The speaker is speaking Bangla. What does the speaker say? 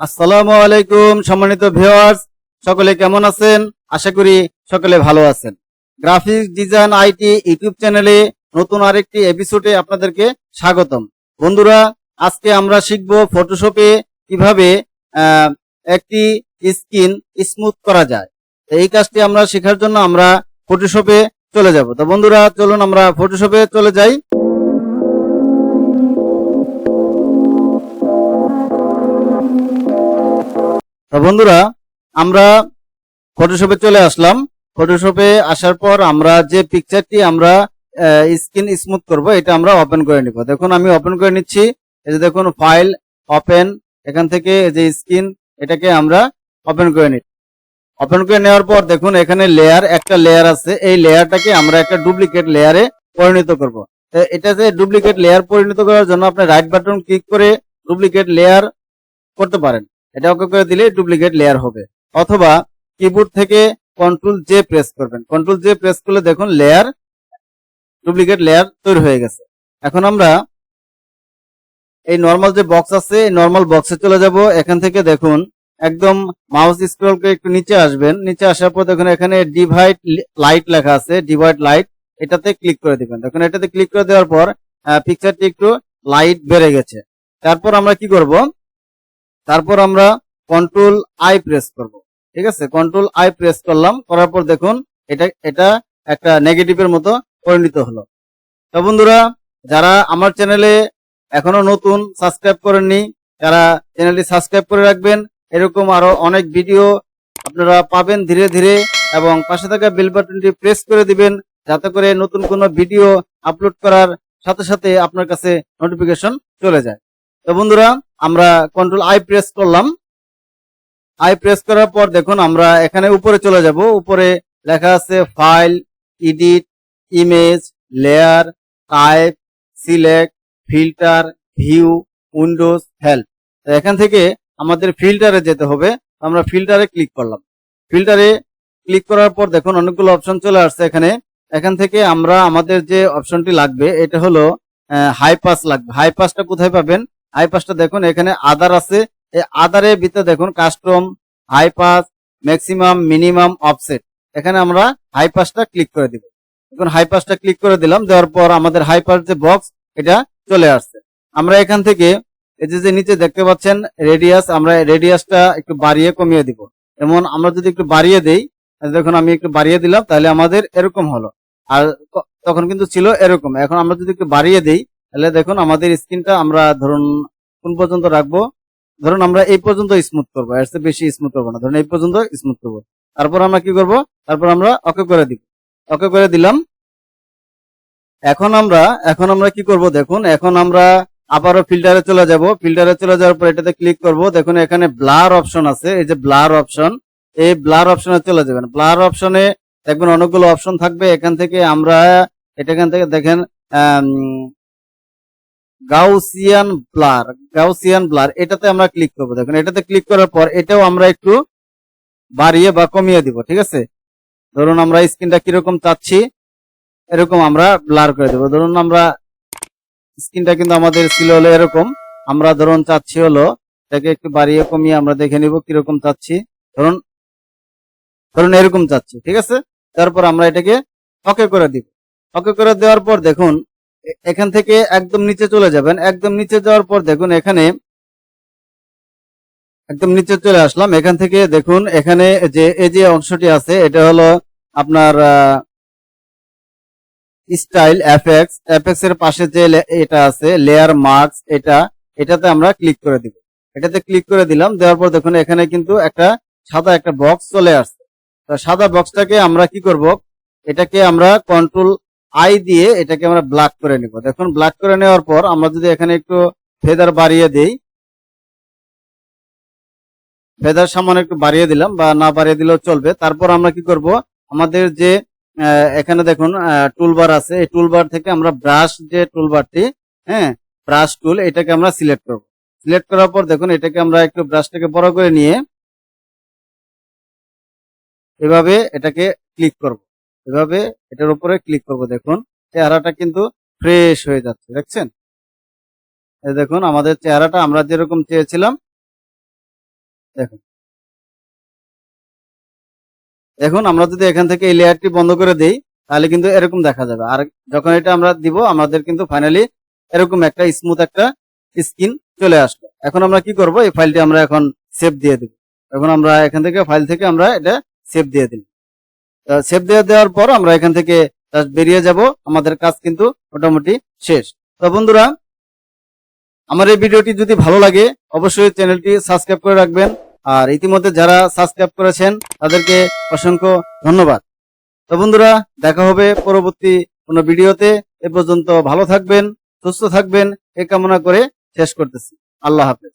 আসসালামু আলাইকুম, সম্মানিত ভিউয়ার্স। সকলে কেমন আছেন? আশা করি সকলে ভালো আছেন। গ্রাফিক্স ডিজাইন আইটি ইউটিউব চ্যানেলে নতুন আরেকটি এপিসোডে আপনাদেরকে স্বাগতম। বন্ধুরা, আজকে আমরা শিখব ফটোশপে কীভাবে একটি স্কিন স্মুথ করা যায়। এই কাজটি আমরা শেখার জন্য আমরা ফটোশপে চলে যাব। তো বন্ধুরা, চলুন আমরা ফটোশপে চলে যাই। বন্ধুরা, আমরা ফটোশপে চলে আসলাম। ফটোশপে আসার পর আমরা যে পিকচারটি আমরা স্ক্রিন স্মুথ করব, এটা আমরা ওপেন করে নিব। দেখুন, আমি ওপেন করে নিচ্ছি। এই যে দেখুন ফাইল ওপেন এখান থেকে যে স্ক্রিন এটাকে আমরা ওপেন করে নিই। ওপেন করে নেওয়ার পর দেখুন, এখানে লেয়ার একটা লেয়ার আছে। এই লেয়ারটাকে আমরা একটা ডুপ্লিকেট লেয়ারে পরিণত করব। এটাতে ডুপ্লিকেট লেয়ার পরিণত করার জন্য আপনি রাইট বাটন ক্লিক করে ডুপ্লিকেট লেয়ার করতে পারেন। এটা ওকে করে দিলে ডুপ্লিকেট লেয়ার হবে। অথবা কিবোর্ড থেকে কন্ট্রোল জে প্রেস করবেন। কন্ট্রোল জে প্রেস করলে দেখুন লেয়ার ডুপ্লিকেট লেয়ার তৈরি হয়ে গেছে। এখন আমরা এই নর্মাল যে বক্স আছে, এই নর্মাল বক্সে চলে যাব। এখান থেকে দেখুন একদম মাউস স্ক্রল করে একটু নিচে আসবেন। নিচে আসার পর দেখুন এখানে ডিভাইড লাইট লেখা আছে ডিভাইড লাইট এটাতে ক্লিক করে দিবেন। দেখুন এটাতে ক্লিক করে দেওয়ার পর পিকচারটি একটু লাইট বেড়ে গেছে। তারপর আমরা কি করব? তারপর আমরা কন্ট্রোল আই প্রেস করব। ঠিক আছে? কন্ট্রোল আই প্রেস করলাম, করার পর দেখুন, এটা এটা একটা নেগেটিভের মতো পরিণত হলো। তো বন্ধুরা, যারা আমার চ্যানেলে এখনও নতুন সাবস্ক্রাইব করেননি, তারা চ্যানেলটি সাবস্ক্রাইব করে রাখবেন। এরকম আরও অনেক ভিডিও আপনারা পাবেন ধীরে ধীরে এবং পাশে থাকা বেল বাটনটি প্রেস করে দিবেন, যাতে করে নতুন কোনো ভিডিও আপলোড করার সাথে সাথে আপনার কাছে নোটিফিকেশন চলে যায়। তো বন্ধুরা, আমরা কন্ট্রোল আই প্রেস করলাম। আই প্রেস করার পর দেখুন, আমরা এখানে উপরে চলে যাব। উপরে লেখা আছে file edit image layer type select filter view windows help এখান থেকে আমাদের ফিল্টারে যেতে হবে। আমরা ফিল্টারে ক্লিক করলাম। ফিল্টারে ক্লিক করার পর দেখুন, অনেকগুলো অপশন চলে আসছে এখানে। এখান থেকে আমরা আমাদের যে অপশনটি লাগবে, এটা হলো হাই পাস লাগবে। হাই পাসটা কোথায় পাবেন? হাই পাসটা দেখুন, এখানে আদার আছে। এই আদারের ভিতরে দেখুন custom high pass maximum minimum offset এখানে আমরা হাই পাসটা ক্লিক করে দিব। এখন হাই পাসটা ক্লিক করে দিলাম, দেওয়ার পর আমাদের হাই পাস যে বক্স এটা চলে আসছে। আমরা এখান থেকে, এই যে নিচে দেখতে পাচ্ছেন রেডিয়াস আমরা রেডিয়াসটা একটু বাড়িয়ে কমিয়ে দিব। যেমন, আমরা যদি একটু বাড়িয়ে দেই দেখুন আমি একটু বাড়িয়ে দিলাম, তাহলে আমাদের এরকম হলো। আর তখন কিন্তু ছিল এরকম। এখন আমরা যদি একটু বাড়িয়ে দেই তাহলে দেখুন, আমাদের স্ক্রিনটা আমরা ধরুন কোন পর্যন্ত রাখব? ধরুন আমরা এই পর্যন্ত স্মুথ করব। এর চেয়ে বেশি স্মুথ করব না। ধরুন এই পর্যন্ত স্মুথ করব। তারপর আমরা কি করব? তারপর আমরা ওকে করে দিব। ওকে করে দিলাম। এখন আমরা এখন আমরা কি করব? দেখুন, এখন আমরা আবারও ফিল্টারে চলে যাব। ফিল্টারে চলে যাওয়ার পর এটাতে ক্লিক করব। দেখুন, এখানে ব্লার অপশন আছে। এই যে ব্লার অপশন এই ব্লার অপশনে চলে যাবেন। ব্লার অপশনে দেখবেন অনেকগুলো অপশন থাকবে। এখান থেকে আমরা এটা এখান থেকে দেখেন গাউসিয়ান ব্লার গাউসিয়ান ব্লার, এটাতে আমরা ক্লিক করব। দেখুন, এটাতে ক্লিক করার পর এটাও আমরা একটু বাড়িয়ে বা কমিয়ে দিব, ঠিক আছে? ধরুন আমরা স্ক্রিনটা কীরকম চাচ্ছি, এরকম আমরা ব্লার করে দেবো। ধরুন আমরা স্ক্রিনটা কিন্তু আমাদের ছিল হলো এরকম, আমরা ধরুন চাচ্ছি হলো, এটাকে একটু বাড়িয়ে কমিয়ে আমরা দেখে নিব কীরকম চাচ্ছি। ধরুন ধরুন এরকম চাচ্ছি, ঠিক আছে? তারপর আমরা এটাকে ওকে করে দিব। ওকে করে দেওয়ার পর দেখুন এখান থেকে একদম নিচে চলে যাবেন। একদম নিচে যাওয়ার পর দেখুন এখানে একদম নিচে চলে আসলাম। এখান থেকে দেখুন এখানে যে, এই যে অংশটি আছে, এটা হলো আপনার স্টাইল এফেক্স এফএক্স এর পাশে যে এটা আছে, লেয়ার মার্কস, এটা, এটাতে আমরা ক্লিক করে দিব। এটাতে ক্লিক করে দিলাম। দেওয়ার পর দেখুন এখানে কিন্তু একটা সাদা একটা বক্স চলে আসছে। সাদা বক্সটাকে আমরা কি করব? এটাকে আমরা কন্ট্রোল আই দিয়ে এটাকে আমরা ব্ল্যাক করে নিব। দেখুন ব্ল্যাক করে নেওয়ার পর আমরা যদি এখানে একটু ফেদার বাড়িয়ে দিই ফেদার সামান্য একটু বাড়িয়ে দিলাম বা না বাড়িয়ে দিলেও চলবে। তারপর আমরা কি করব? আমাদের যে এখানে দেখুন টুলবার আছে। এই টুলবার থেকে আমরা ব্রাশ যে টুলবারটি হ্যাঁ ব্রাশ টুল এটাকে আমরা সিলেক্ট করব। সিলেক্ট করার পর দেখুন, এটাকে আমরা একটু ব্রাশটাকে বড় করে নিয়ে এভাবে এটাকে ক্লিক করব। এভাবে এটার উপরে ক্লিক করব, দেখুন। চেহারাটা কিন্তু ফ্রেশ হয়ে যাচ্ছে, দেখছেন? দেখুন, আমাদের চেহারাটা আমরা যেরকম চেয়েছিলাম, দেখুন। এখন আমরা যদি এখান থেকে এই লেয়ারটি বন্ধ করে দিই, তাহলে কিন্তু এরকম দেখা যাবে। আর যখন এটা আমরা দিব, আমাদের কিন্তু ফাইনালি এরকম একটা স্মুথ একটা স্কিন চলে আসলো এখন আমরা কি করব? এই ফাইলটি আমরা এখন সেভ দিয়ে দিব। এখন আমরা এখান থেকে ফাইল থেকে আমরা এটা সেভ দিয়ে দিই সেভ দিয়ে দেওয়ার পর আমরা এখান থেকে বেরিয়ে যাব। আমাদের কাজ কিন্তু মোটামুটি শেষ। তো বন্ধুরা, আমার এই ভিডিওটি যদি ভালো লাগে, অবশ্যই চ্যানেলটি সাবস্ক্রাইব করে রাখবেন। আর ইতিমধ্যে যারা সাবস্ক্রাইব করেছেন, তাদেরকে অসংখ্য ধন্যবাদ। তো বন্ধুরা, দেখা হবে পরবর্তী কোনো ভিডিওতে। এ পর্যন্ত ভালো থাকবেন, সুস্থ থাকবেন, এ কামনা করে শেষ করতেছি। আল্লাহ হাফেজ।